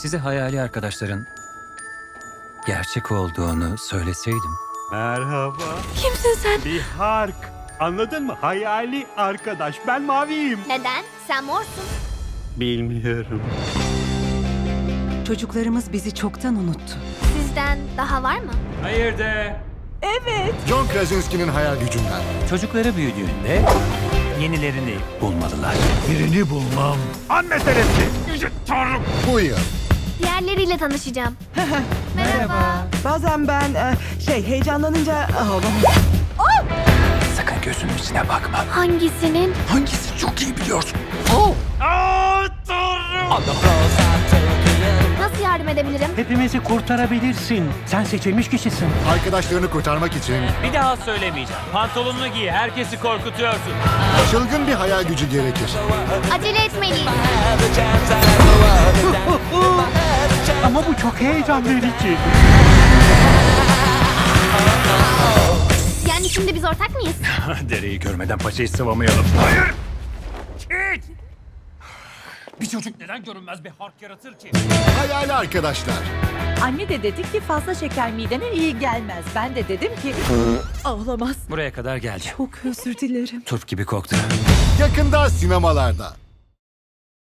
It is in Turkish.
Size hayali arkadaşların gerçek olduğunu söyleseydim. Merhaba. Kimsin sen? Bir hark. Anladın mı? Hayali arkadaş. Ben maviyim. Neden? Sen morsun. Bilmiyorum. Çocuklarımız bizi çoktan unuttu. Sizden daha var mı? Hayır de. John Krasinski'nin hayal gücünden. Çocukları büyüdüğünde yenilerini bulmalılar. Birini bulmam. An meselesi. Yüce Tanrım. Bu yıl. Diğerleriyle tanışacağım. Merhaba. Bazen ben e, şey heyecanlanınca ağlamam. Sakın gözünün içine bakma. Hangisinin? Hangisi çok iyi biliyorsun. Tanrım. Nasıl yardım edebilirim? Hepimizi kurtarabilirsin. Sen seçilmiş kişisin. Arkadaşlarını kurtarmak için Bir daha söylemeyeceğim. Pantolonunu giy. Herkesi korkutuyorsun. çılgın bir hayal gücü gerekir. Acele etmeliyiz. Çok heyecan verici. Yani şimdi biz ortak mıyız? Dereyi görmeden paçayı sıvamayalım. Hayır. Hiç. Bir çocuk neden görünmez bir hark yaratır ki? Hayali arkadaşlar. Anne de dedi ki fazla şeker midene iyi gelmez. Ben de dedim ki ağlamaz. Buraya kadar geldi. Çok özür dilerim. Turp gibi koktu. Yakında sinemalarda.